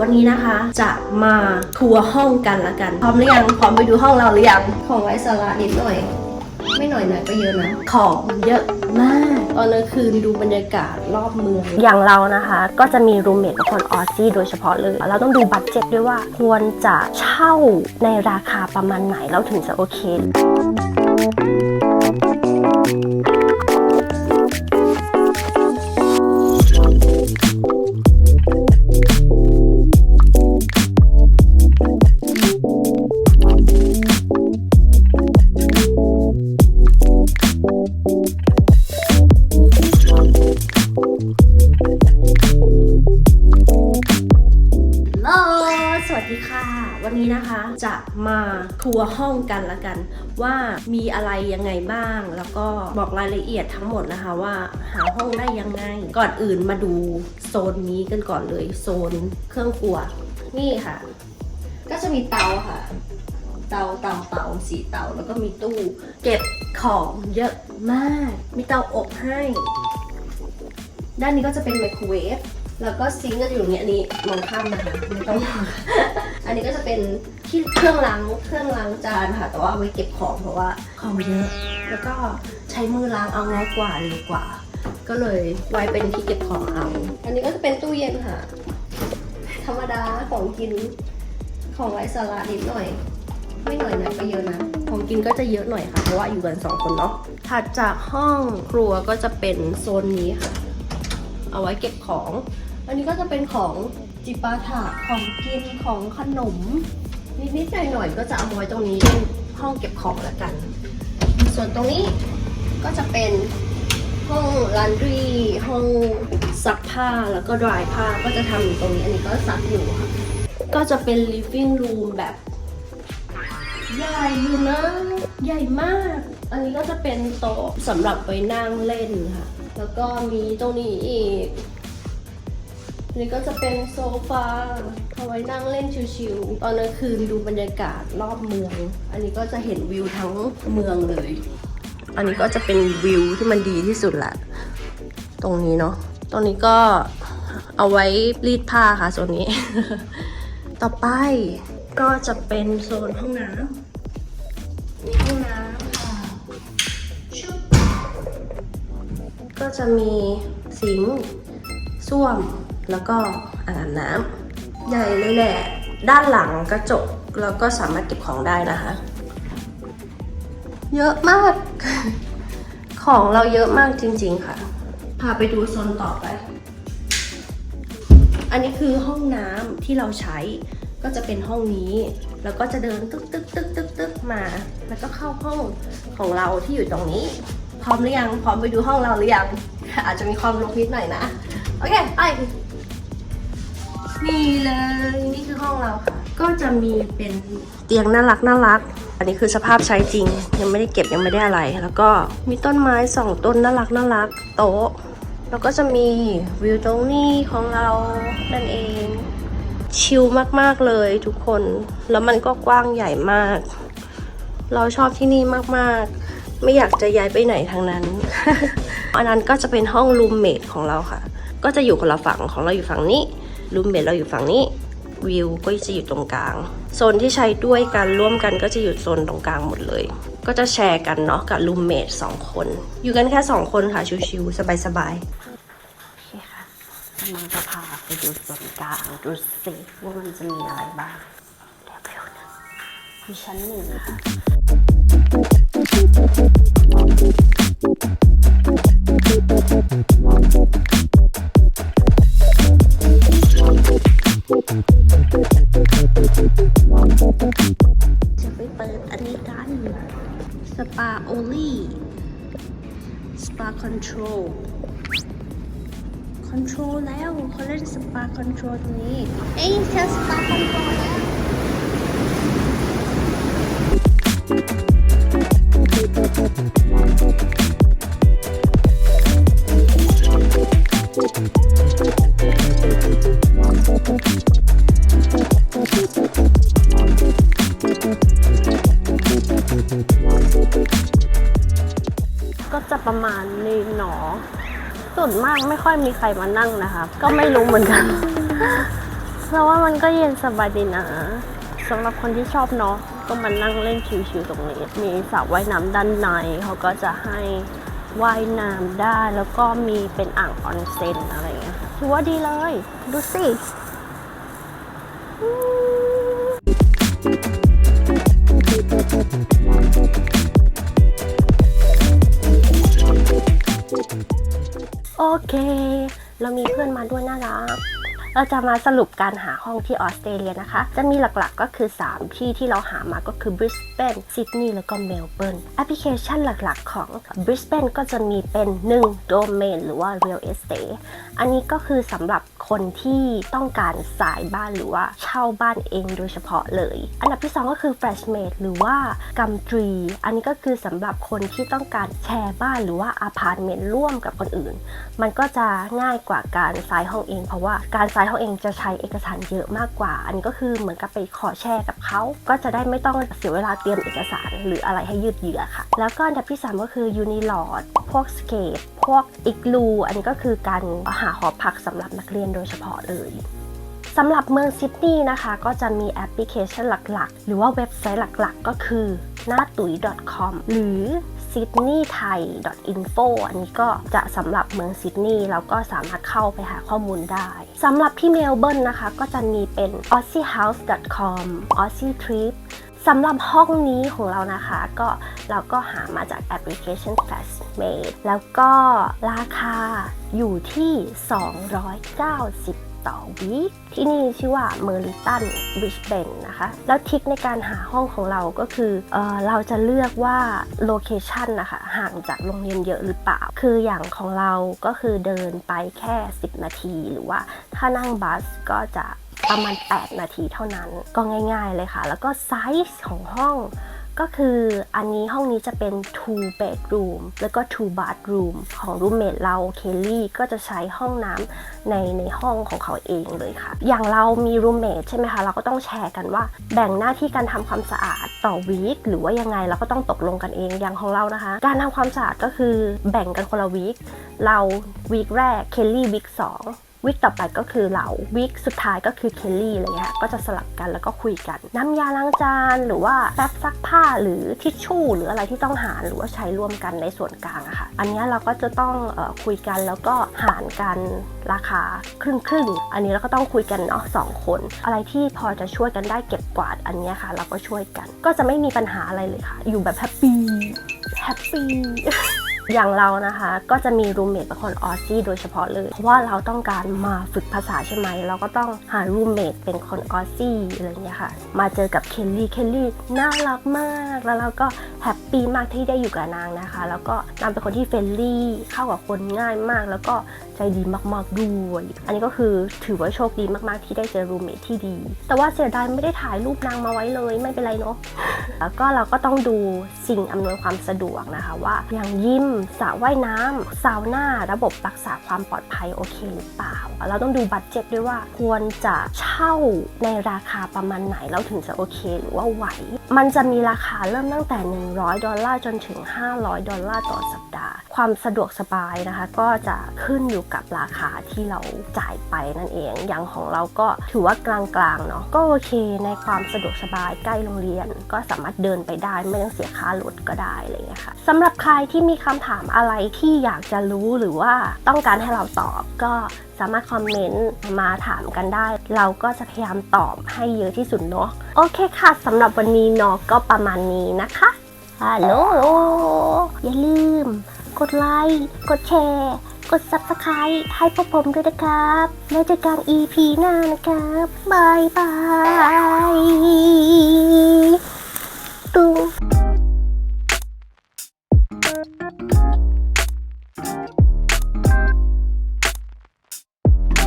วันนี้นะคะ จะมาทัวร์ห้องกันละกัน พร้อมหรือยัง พร้อมไปดูห้องเราหรือยัง ของไว้สาระนิดหน่อย ไม่หน่อยหน่อยก็เยอะนะ ของเยอะมากตอนกลางคืนดูบรรยากาศรอบเมือง อย่างเรานะคะ ก็จะมีรูมเมทเป็นคนออซี่โดยเฉพาะเลย เราต้องดูบัตเจ็ตด้วยว่าควรจะเช่าในราคาประมาณไหนเราถึงจะโอเค มาทัวร์ห้องกันละกัน ว่ามีอะไรยังไงบ้าง แล้วก็บอกรายละเอียดทั้งหมดนะคะว่าหาห้องได้ยังไง ก่อนอื่นมาดูโซนนี้กันก่อนเลย โซนเครื่องครัว นี่ค่ะ ก็จะมีเตาค่ะเตาเตาเตาสีเตาแล้วก็มีตู้ เก็บของเยอะมาก มีเตาอบให้ ด้านนี้ก็จะเป็นไมโครเวฟแล้วก็ซิงก์ก็อยู่อย่างเงี้ยอันนี้มองข้ามนะคะไม่ต้อง อันนี้ก็จะเป็น ที่เครื่องล้างเครื่องล้างจานค่ะ แต่ว่าเอาไว้เก็บของเพราะว่าของเยอะ แล้วก็ใช้มือล้างเอาง่ายกว่าเร็วกว่า ก็เลยไว้เป็นที่เก็บของเอา อันนี้ก็จะเป็นตู้เย็นค่ะ ธรรมดาของกินของไร้สาระนิดหน่อย ไม่หน่อยน่อยก็เยอะนะของกินก็จะเยอะหน่อยค่ะ เพราะว่าอยู่กันสองคนเนาะถัดจากห้องครัวก็จะเป็นโซนนี้ค่ะ เอาไว้เก็บของ อันนี้ก็จะเป็นของจิปาถะของกินของขนม นิดๆหน่อยๆก็จะเอามไว้ตรงนี้เป็นห้องเก็บของละกัน ส่วนตรงนี้ก็จะเป็นห้องลันดรีห้องซักผ้าแล้วก็ดรายผ้าก็จะทำอยู่ตรงนี้ อันนี้ก็ซักอยู่ค่ะ ก็จะเป็น living room แบบ ใหญ่อยู่นะ ใหญ่มาก อันนี้ก็จะเป็นโต๊ะสำหรับไว้นั่งเล่นค่ะ แล้วก็มีตรงนี้อีก นนี้ก็จะเป็นโซฟาเอาไว้นั่งเล่นชิวๆ ตอนกลางคืนดูบรรยากาศรอบเมือง อันนี้ก็จะเห็นวิวทั้งเมืองเลย อันนี้ก็จะเป็นวิวที่มันดีที่สุดละ ตรงนี้เนาะ ตรงนี้ก็เอาไว้รีดผ้าค่ะโซนนี้ ต่อไปก็จะเป็นโซนห้องน้ำมีห้องน้ำค่ะก็จะมีสิงส้วม แล้วก็อ่างอาบน้ำใหญ่เลยแหละ ด้านหลังกระจกแล้วก็สามารถเก็บของได้นะคะ เยอะมาก ของเราเยอะมากจริง ๆค่ะ พาไปดูโซนต่อไป อันนี้คือห้องน้ำที่เราใช้ก็จะเป็นห้องนี้ แล้วก็จะเดินตึกตึกตึกตึกตึกมา แล้วก็เข้าห้องของเราที่อยู่ตรงนี้ พร้อมหรือยัง พร้อมไปดูห้องเราหรือยัง อาจจะมีความรกนิดหน่อยนะ โอเค ไป นี่เลย นี่คือห้องเราค่ะ ก็จะมีเป็นเตียงน่ารักน่ารัก อันนี้คือสภาพใช้จริง ยังไม่ได้เก็บยังไม่ได้อะไร แล้วก็มีต้นไม้สองต้นน่ารักน่ารัก โต๊ะ แล้วก็จะมีวิวตรงนี้ของเรานั่นเอง ชิลมากๆเลยทุกคน แล้วมันก็กว้างใหญ่มาก เราชอบที่นี่มากๆ ไม่อยากจะย้ายไปไหนทางนั้น อันนั้นก็จะเป็นห้องรูมเมทของเราค่ะก็จะอยู่คนละฝั่งของเราอยู่ฝั่งนี้ รูมเมทเราอยู่ฝั่งนี้วิวก็จะอยู่ตรงกลาง โซนที่ใช้ด้วยกันร่วมกันก็จะอยู่โซนตรงกลางหมดเลย ก็จะแชร์กันเนาะกับรูมเมทสองคน อยู่กันแค่สองคนค่ะชิวๆสบายๆโอเคค่ะกำลังจะพาไปดูส่วนกลางดูสิว่ามันจะมีอะไรบ้างเดี๋ยวไปดูนะมีชั้นหนึ่งค่ะจะ อนโทรลแล้วเขาเล่นสปาคอนโทรลตรงนี้ เอ้ยเจอสปาคอนโทรลแล้ว ส่วนมากไม่ค่อยมีใครมานั่งนะคะ ก็ไม่รู้เหมือนกันเราว่ามันก็เย็นสบายดีนะสำหรับคนที่ชอบเนาะก็มานั่งเล่นชิวๆตรงนี้ มีสระว่ายน้ำด้านในเขาก็จะให้ว่ายน้ำได้แล้วก็มีเป็นอ่างออนเซ็นอะไรอย่างเงี้ยค่ะถือว่าดีเลย ดูสิ รามีเพื่อนมาด้วยน่ารัก เราจะมาสรุปการหาห้องที่ออสเตรเลียนะคะ จะมีหลักๆก็คือ 3 ที่ที่เราหามาก็คือ Brisbane Sydney แล้วก็ Melbourne แอปพลิเคชันหลักๆ ของ Brisbane ก็จะมีเป็น1 Domain หรือว่า Real Estate อันนี้ก็คือสำหรับคนที่ต้องการสายบ้านหรือว่าเช่าบ้านเองโดยเฉพาะเลย อันดับที่ 2 ก็คือ Freshmate หรือว่า Gumtree อันนี้ก็คือสำหรับคนที่ต้องการแชร์บ้านหรือว่าอพาร์ตเมนต์ร่วมกับคนอื่น มันก็จะง่ายกว่าการซ้ายห้องเอง เพราะว่าการซ้ายห้องเองจะใช้เอกสารเยอะมากกว่า อันนี้ก็คือเหมือนกับไปขอแชร์กับเขาก็จะได้ไม่ต้องเสียเวลาเตรียมเอกสารหรืออะไรให้ยืดเยื้อค่ะ แล้วก็อันดับที่ 3 ก็คือ Unilord พวก Scape พวก Igloo อันนี้ก็คือการหาหอพักสำหรับนักเรียนโดยเฉพาะเลยสำหรับเมืองซิดนีย์นะคะ ก็จะมีแอปพลิเคชันหลักๆ หรือว่าเว็บไซต์หลักๆ ก็คือหน้าตุ๋ย .com หรือ sydneythai.info อันนี้ก็จะสำหรับเมืองซิดนีย์แล้วก็สามารถเข้าไปหาข้อมูลได้สำหรับที่เมลเบิร์นนะคะ ก็จะมีเป็น aussiehouse.com aussie trip สำหรับห้องนี้ของเรานะคะ ก็เราก็หามาจากแอปพลิเคชัน Fastmate แล้วก็ราคาอยู่ที่ 290 ต่อวีคที่นี่ชื่อว่าเมอริตันบริสเบนนะคะ แล้วทริคในการหาห้องของเราก็คือเออเราจะเลือกว่าโลเคชันนะคะห่างจากโรงเรียนเยอะหรือเปล่า คืออย่างของเราก็คือเดินไปแค่ 10 นาทีหรือว่าถ้านั่งบัสก็จะประมาณ 8 นาทีเท่านั้นก็ง่าย ๆเลยค่ะ แล้วก็ไซส์ของห้อง ก็คืออันนี้ห้องนี้จะเป็น two bedroom แล้วก็ two bathroom ของรูมเมทเราเคลลี่ก็จะใช้ห้องน้ำในในห้องของเขาเองเลยค่ะ อย่างเรามีรูมเมทใช่ไหมคะ เราก็ต้องแชร์กันว่า แบ่งหน้าที่การทำความสะอาดต่อวีคหรือว่ายังไงเราก็ต้องตกลงกันเองอย่างของเรานะคะ การทำความสะอาดก็คือแบ่งกันคนละวีคเราวีคแรกเคลลี่วีคสอง วิกต่อไปก็คือเราวิกสุดท้ายก็คือเคลลี่อะไรเงี้ยก็จะสลับกันแล้วก็คุยกัน น้ำยาล้างจานหรือว่าแป๊บซักผ้าหรือทิชชู่ หรืออะไรที่ต้องหารหรือว่าใช้ร่วมกันในส่วนกลางอะค่ะ อันเนี้ยเราก็จะต้องออคุยกันแล้วก็หารกันราคาครึ่งครึ่งอันนี้เราก็ต้องคุยกันเนาะสองคน อะไรที่พอจะช่วยกันได้เก็บกวาดอันเนี้ยค่ะ เราก็ช่วยกัน ก็จะไม่มีปัญหาอะไรเลยค่ะ อยู่แบบแฮปปี้แฮปปี้ อย่างเรานะคะก็จะมีรูมเมทเป็นคนออสซี่โดยเฉพาะเลย เพราะว่าเราต้องการมาฝึกภาษาใช่ไหม เราก็ต้องหารูมเมทเป็นคนออสซี่อะไรเงี้ยค่ะ มาเจอกับเคลลี่เคลลี่น่ารักมาก แล้วเราก็แฮปปี้มากที่ได้อยู่กับนางนะคะ แล้วก็นางเป็นคนที่เฟรนลี่เข้ากับคนง่ายมาก แล้วก็ ใจดีมากๆด้วย อันนี้ก็คือถือว่าโชคดีมากๆที่ได้เจอรูมเมทที่ดี แต่ว่าเสียดายไม่ได้ถ่ายรูปนางมาไว้เลยไม่เป็นไรเนาะแล้วก็เราก็ต้องดูสิ่งอำนวยความสะดวกนะคะว่า อย่างยิมสระว่ายน้ำซาวน่าระบบรักษาความปลอดภัยโอเคหรือเปล่า เราต้องดูบัตเจ็ตด้วยว่าควรจะเช่าในราคาประมาณไหนเราถึงจะโอเคหรือว่าไหว มันจะมีราคาเริ่มตั้งแต่ 100 ดอลลาร์จนถึง 500 ดอลลาร์ต่อสัปดาห์ ความสะดวกสบายนะคะ ก็จะขึ้นอยู่กับราคาที่เราจ่ายไปนั่นเอง อย่างของเราก็ถือว่ากลางๆเนาะก็โอเคในความสะดวกสบายใกล้โรงเรียน ก็สามารถเดินไปได้ไม่ต้องเสียค่ารถก็ได้อะไรอย่างเงี้ยค่ะสำหรับใครที่มีคำถามอะไรที่อยากจะรู้หรือว่าต้องการให้เราตอบก็สามารถคอมเมนต์มาถามกันได้ เราก็จะพยายามตอบให้เยอะที่สุดเนาะโอเคค่ะสำหรับวันนี้เนาะก็ประมาณนี้นะคะฮัลโหลอย่าลืม กดไลค์กดแชร์ กด subscribe ให้พวกผมด้วยนะครับแล้วเจอกัน EP หน้านะครับบายบายตุ้ง